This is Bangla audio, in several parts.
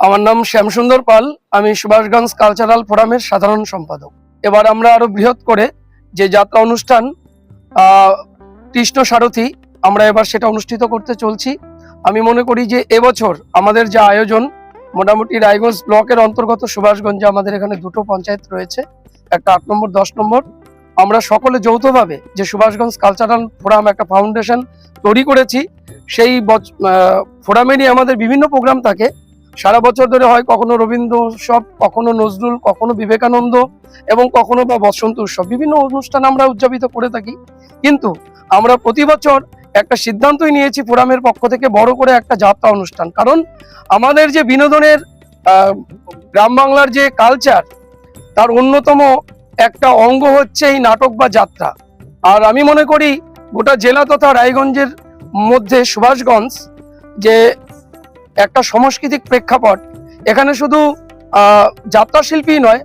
আমার নাম শ্যামসুন্দর পাল, আমি সুভাষগঞ্জ কালচারাল ফোরামের সাধারণ সম্পাদক। এবার আমরা আরও বৃহৎ করে যে যাত্রা অনুষ্ঠান কৃষ্ণ সারথী, আমরা এবার সেটা অনুষ্ঠিত করতে চলছি। আমি মনে করি যে এবছর আমাদের যে আয়োজন, মোটামুটি রায়গঞ্জ ব্লকের অন্তর্গত সুভাষগঞ্জে আমাদের এখানে দুটো পঞ্চায়েত রয়েছে, একটা আট নম্বর, দশ নম্বর। আমরা সকলে যৌথভাবে যে সুভাষগঞ্জ কালচারাল ফোরাম একটা ফাউন্ডেশন তৈরি করেছি, সেই ফোরামেরই আমাদের বিভিন্ন প্রোগ্রাম থাকে। সারা বছর ধরে হয় কখনো রবীন্দ্র উৎসব, কখনো নজরুল, কখনো বিবেকানন্দ এবং কখনো বা বসন্ত উৎসব। বিভিন্ন অনুষ্ঠান আমরা উদযাপিত করে থাকি। কিন্তু আমরা প্রতি বছর একটা সিদ্ধান্তই নিয়েছি ফোরামের পক্ষ থেকে বড় করে একটা যাত্রা অনুষ্ঠান। কারণ আমাদের যে বিনোদনের গ্রাম বাংলার যে কালচার তার অন্যতম একটা অঙ্গ হচ্ছে এই নাটক বা যাত্রা। আর আমি মনে করি গোটা জেলা তথা রায়গঞ্জের মধ্যে সুভাষগঞ্জ যে একটা সাংস্কৃতিক প্রেক্ষাপট। এখানে শুধু আহ, যাত্রা শিল্পী নয়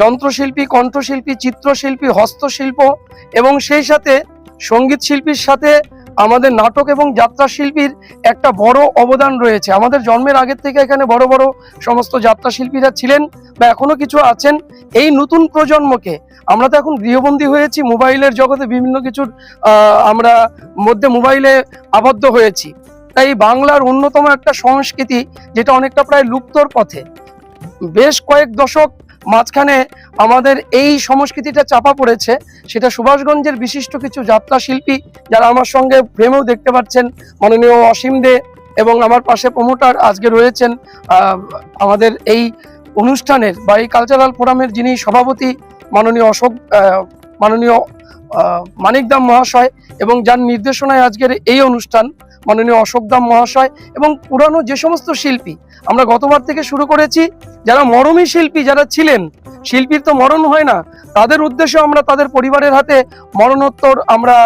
যন্ত্রশিল্পী কণ্ঠশিল্পী চিত্রশিল্পী হস্তশিল্প এবং সেই সাথে সংগীত শিল্পীর সাথে আমাদের নাটক এবং যাত্রা শিল্পীর একটা বড় অবদান রয়েছে। আমাদের জন্মের আগের থেকে এখানে বড় বড় সমস্ত যাত্রা শিল্পীরা ছিলেন বা এখনও কিছু আছেন। এই নতুন প্রজন্মকে আমরা তো এখন গৃহবন্দী হয়েছি মোবাইলের জগতে বিভিন্ন কিছুর আমরা মধ্যে মোবাইলে আবদ্ধ হয়েছি। তাই বাংলার অন্যতম একটা সংস্কৃতি যেটা অনেকটা প্রায় লুপ্তর পথে। বেশ কয়েক দশক মাঝখানে আমাদের এই সংস্কৃতিটা চাপা পড়েছে। সেটা সুভাষগঞ্জের বিশিষ্ট কিছু যাত্রা শিল্পী যারা আমার সঙ্গে প্রেমেও দেখতে পাচ্ছেন, মাননীয় অসীম দে এবং আমার পাশে প্রমোটার আজকে রয়েছেন আমাদের এই অনুষ্ঠানের বা এই কালচারাল ফোরামের যিনি সভাপতি মাননীয় অশোক মাননীয় মানিকদাম মহাশয় এবং যার নির্দেশনায় আজকের এই অনুষ্ঠান। মাননীয় অশোকদাম মহাশয় এবং পুরানো যে সমস্ত শিল্পী, আমরা গতবার থেকে শুরু করেছি, যারা মরমী শিল্পী যারা ছিলেন, শিল্পীর তো মরণ হয় না, তাদের উদ্দেশ্যে আমরা তাদের পরিবারের হাতে মরণোত্তর আমরা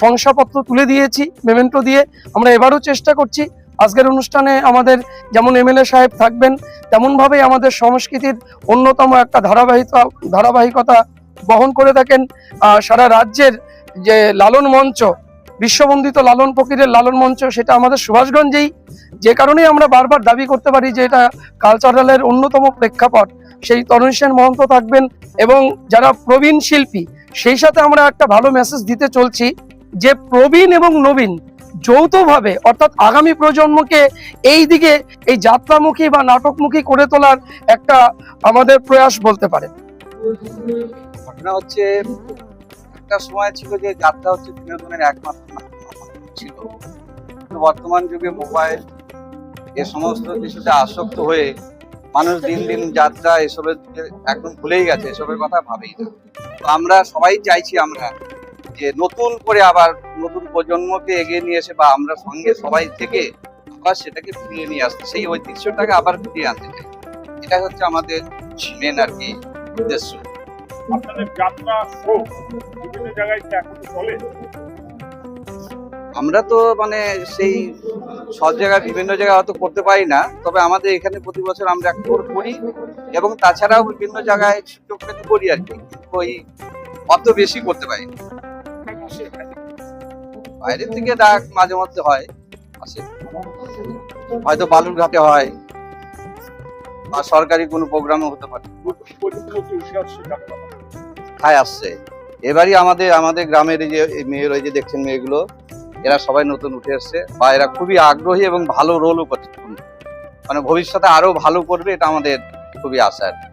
শংসাপত্র তুলে দিয়েছি, মেমেন্টো দিয়ে। আমরা এবারও চেষ্টা করছি, আজকের অনুষ্ঠানে আমাদের যেমন এমএলএ সাহেব থাকবেন, তেমনভাবেই আমাদের সংস্কৃতির অন্যতম একটা ধারাবাহিকতা ধারাবাহিকতা বহন করে থাকেন সারা রাজ্যের যে লালন মঞ্চ বিশ্ববন্দিত লালন ফকিরের লালন মঞ্চ, সেটা আমাদের সুভাষগঞ্জেই। যে কারণেই আমরা বারবার দাবি করতে পারি যে এটা কালচারালের অন্যতম প্রেক্ষাপট। সেই তরুণ সেন মহন্ত থাকবেন এবং যারা প্রবীণ শিল্পী, সেই সাথে আমরা একটা ভালো মেসেজ দিতে চলছি যে প্রবীণ এবং নবীন যৌথভাবে, অর্থাৎ আগামী প্রজন্মকে এই দিকে এই যাত্রামুখী বা নাটকমুখী করে তোলার একটা আমাদের প্রয়াস বলতে পারে ঘটনা হচ্ছে একটা সময় ছিল যে যাত্রা হচ্ছে বিনোদনের একমাত্র ছিল। বর্তমান যুগে মোবাইল এ সমস্ত কিছুতে আসক্ত হয়ে মানুষ দিন দিন যাত্রা এসবের একদম ভুলেই গেছে, এসবের কথা ভাবেই না। তো আমরা সবাই চাইছি আমরা যে নতুন করে আবার নতুন প্রজন্মকে এগিয়ে নিয়ে এসে বা আমরা সঙ্গে সবাই থেকে আবার সেটাকে ফিরিয়ে নিয়ে আসতে, সেই ঐতিহ্যটাকে আবার ফিরিয়ে আনতে চাই। এটা হচ্ছে আমাদের মেন আর কি উদ্দেশ্য। আপনাদের যাত্রা শো বিভিন্ন জায়গায় এখন চলে। আমরা তো মানে সেই সব জায়গায় বিভিন্ন জায়গায় হয়তো করতে পারি না তবে আমাদের এখানে প্রতি বছর আমরা একটা করে করি এবং তাছাড়াও বিভিন্ন জায়গায় সুযোগ পেতে করি আর কি ওই অত বেশি করতে পারি না। বাইরে থেকে ডাক মাঝে মধ্যে হয় আসে। হয়তো বালুরঘাটে হয় বা সরকারি কোনো প্রোগ্রামও হতে পারে। খায় আসছে এবারই আমাদের আমাদের গ্রামের এই যে মেয়ের, ওই যে দেখছেন মেয়েগুলো, এরা সবাই নতুন উঠে আসছে বা এরা খুবই আগ্রহী এবং ভালো রোলও করছে মানে ভবিষ্যতে আরও ভালো করবে, এটা আমাদের খুবই আশা আর কি।